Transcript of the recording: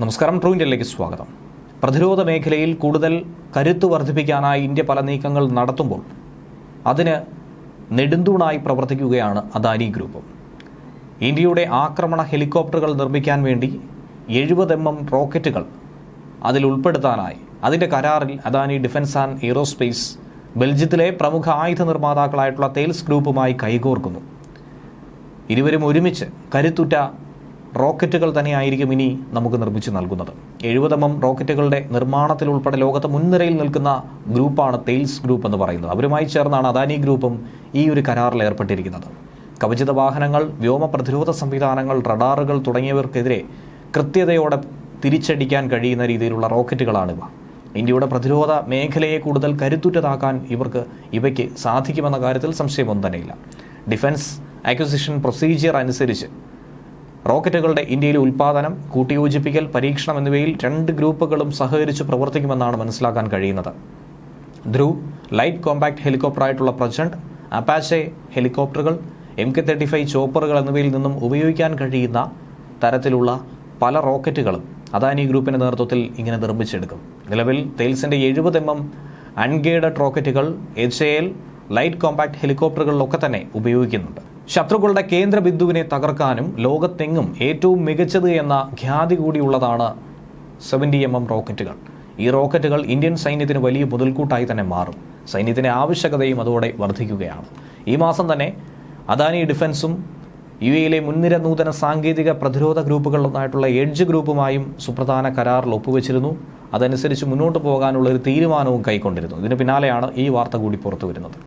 നമസ്കാരം ട്രൂ ഇന്ത്യയിലേക്ക് സ്വാഗതം. പ്രതിരോധ മേഖലയിൽ കൂടുതൽ കരുത്ത് വർദ്ധിപ്പിക്കാനായി ഇന്ത്യ പല നീക്കങ്ങൾ നടത്തുമ്പോൾ അതിന് നെടുന്തൂണായി പ്രവർത്തിക്കുകയാണ് അദാനി ഗ്രൂപ്പ്. ഇന്ത്യയുടെ ആക്രമണ ഹെലികോപ്റ്ററുകൾ നിർമ്മിക്കാൻ വേണ്ടി എഴുപത് എം എം റോക്കറ്റുകൾ അതിൽ ഉൾപ്പെടുത്താനായി. അതിന്റെ കരാറിൽ അദാനി ഡിഫൻസ് ആൻഡ് എയ്റോസ്പേസ് ബെൽജിയത്തിലെ പ്രമുഖ ആയുധ നിർമ്മാതാക്കളായിട്ടുള്ള തേൽസ് ഗ്രൂപ്പുമായി കൈകോർക്കുന്നു. ഇരുവരും ഒരുമിച്ച് കരുത്തുറ്റ റോക്കറ്റുകൾ തന്നെയായിരിക്കും ഇനി നമുക്ക് നിർമ്മിച്ചു നൽകുന്നത്. എഴുപതമം റോക്കറ്റുകളുടെ നിർമ്മാണത്തിൽ ഉൾപ്പെടെ ലോകത്ത് മുൻനിരയിൽ നിൽക്കുന്ന ഗ്രൂപ്പാണ് തെയിൽസ് ഗ്രൂപ്പ് എന്ന് പറയുന്നത്. അവരുമായി ചേർന്നാണ് അദാനി ഗ്രൂപ്പും ഈ ഒരു കരാറിൽ ഏർപ്പെട്ടിരിക്കുന്നത്. കവചിത വാഹനങ്ങൾ വ്യോമ പ്രതിരോധ സംവിധാനങ്ങൾ റഡാറുകൾ തുടങ്ങിയവർക്കെതിരെ കൃത്യതയോടെ തിരിച്ചടിക്കാൻ കഴിയുന്ന രീതിയിലുള്ള റോക്കറ്റുകളാണിവ ഇന്ത്യയുടെ പ്രതിരോധ മേഖലയെ കൂടുതൽ കരുത്തുറ്റതാക്കാൻ ഇവർക്ക് ഇവയ്ക്ക് സാധിക്കുമെന്ന കാര്യത്തിൽ സംശയമൊന്നും തന്നെയില്ല. ഡിഫൻസ് അക്വിസിഷൻ പ്രൊസീജിയർ അനുസരിച്ച് റോക്കറ്റുകളുടെ ഇന്ത്യയിലെ ഉൽപ്പാദനം കൂട്ടിയോജിപ്പിക്കൽ പരീക്ഷണം എന്നിവയിൽ രണ്ട് ഗ്രൂപ്പുകളും സഹകരിച്ച് പ്രവർത്തിക്കുമെന്നാണ് മനസ്സിലാക്കാൻ കഴിയുന്നത്. ധ്രുവ് ലൈറ്റ് കോമ്പാക്ട് ഹെലികോപ്റ്ററായിട്ടുള്ള പ്രജന്റ് അപ്പാച്ചെ ഹെലികോപ്റ്ററുകൾ എം കെ തേർട്ടി ഫൈവ് ചോപ്പറുകൾ എന്നിവയിൽ നിന്നും ഉപയോഗിക്കാൻ കഴിയുന്ന തരത്തിലുള്ള പല റോക്കറ്റുകളും അദാനി ഗ്രൂപ്പിന്റെ നേതൃത്വത്തിൽ ഇങ്ങനെ നിർമ്മിച്ചെടുക്കും. നിലവിൽ തേൽസിന്റെ എഴുപത് M M unguided റോക്കറ്റുകൾ H A L light compact ഹെലികോപ്റ്ററുകളിലൊക്കെ തന്നെ ഉപയോഗിക്കുന്നുണ്ട്. ശത്രുക്കളുടെ കേന്ദ്ര ബിന്ദുവിനെ തകർക്കാനും ലോകത്തെങ്ങും ഏറ്റവും മികച്ചത് എന്ന ഖ്യാതി കൂടിയുള്ളതാണ് സെവന്റി എം എം റോക്കറ്റുകൾ. ഈ റോക്കറ്റുകൾ ഇന്ത്യൻ സൈന്യത്തിന് വലിയ മുതൽക്കൂട്ടായി തന്നെ മാറും. സൈന്യത്തിന്റെ ആവശ്യകതയും അതോടെ വർദ്ധിക്കുകയാണ്. ഈ മാസം തന്നെ അദാനി ഡിഫൻസും യു എയിലെ മുൻനിര നൂതന സാങ്കേതിക പ്രതിരോധ ഗ്രൂപ്പുകളിലൊന്നായിട്ടുള്ള എഡ്ജ് ഗ്രൂപ്പുമായും സുപ്രധാന കരാറിൽ ഒപ്പുവെച്ചിരുന്നു. അതനുസരിച്ച് മുന്നോട്ട് പോകാനുള്ള ഒരു തീരുമാനവും കൈക്കൊണ്ടിരുന്നു. ഇതിന് പിന്നാലെയാണ് ഈ വാർത്ത കൂടി പുറത്തു വരുന്നത്